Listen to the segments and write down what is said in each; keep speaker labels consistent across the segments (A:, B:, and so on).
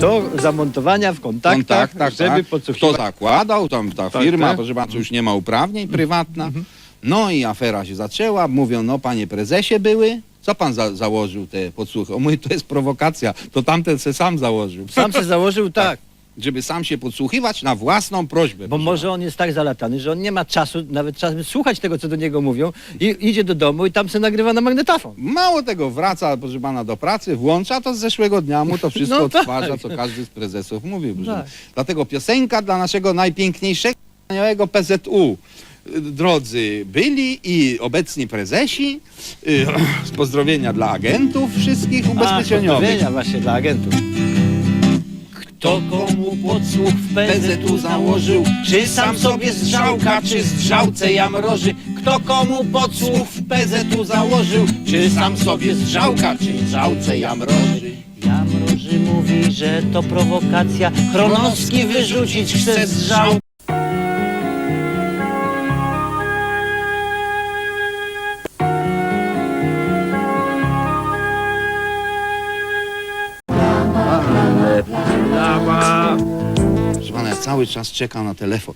A: Do zamontowania w kontaktach,
B: Kontakt, tak,
A: żeby
B: tak. Kto
A: podsłuchiwać.
B: zakładał, tam ta
A: Tak,
B: firma,
A: tak.
B: proszę pana, co już nie ma uprawnień prywatna. No i afera się zaczęła, mówią, no panie prezesie były, co pan za założył te podsłuchy? O mój, to jest prowokacja, to tamten se sam założył.
A: Sam się założył, tak.
B: Żeby sam się podsłuchiwać na własną prośbę.
A: Bo
B: proszę
A: może on jest tak zalatany, że on nie ma czasu, nawet czasem słuchać tego, co do niego mówią i idzie do domu i tam se nagrywa na magnetofon.
B: Mało tego, wraca, proszę pana, do pracy, włącza to z zeszłego dnia, mu to wszystko
A: No tak.
B: odtwarza, co każdy z prezesów mówił. proszę
A: Tak.
B: pana. Dlatego piosenka dla naszego najpiękniejszego, wspaniałego PZU. y, Drodzy byli i obecni prezesi, y, pozdrowienia dla agentów wszystkich ubezpieczeniowych.
A: pozdrowienia właśnie dla agentów. Kto komu podsłuch w PZU założył? Czy sam sobie strzałka, czy strzałce jamroży? Kto komu podsłuch w PZU założył? Czy sam sobie strzałka, czy strzałce jamroży? Jamroży mówi, że to prowokacja. Chronowski wyrzucić chce z
B: Proszę pana, ja cały czas czekam na telefon.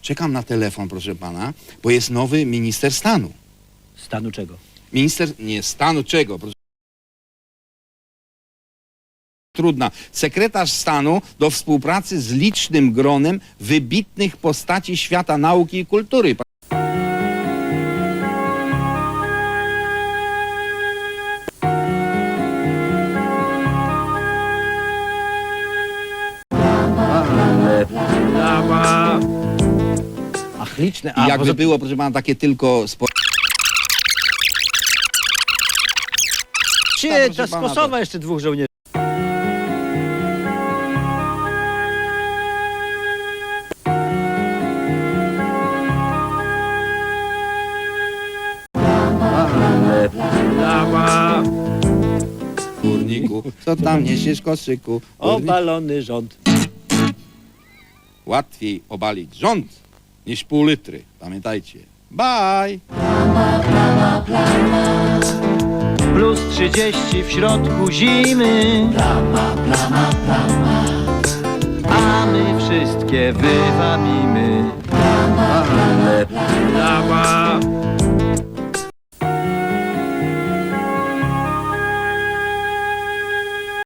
B: Czekam na telefon, proszę pana, bo jest nowy minister stanu.
A: Stanu czego?
B: Minister, nie stanu czego, proszę trudna. Sekretarz stanu do współpracy z licznym gronem wybitnych postaci świata nauki i kultury.
A: Liczne. A,
B: jakby
A: poza-
B: było, proszę pana, takie tylko spo...
A: Czy
B: proszę
A: ta
B: pana,
A: skosowa jeszcze dwóch żołnierzy?
B: górniku. Co tam niesiesz koszyku? Górnik-
A: Obalony rząd.
B: Łatwiej obalić rząd niż pół litry. Pamiętajcie. Bye!
A: Plus 30 w środku zimy. A my wszystkie wywamimy. Plama,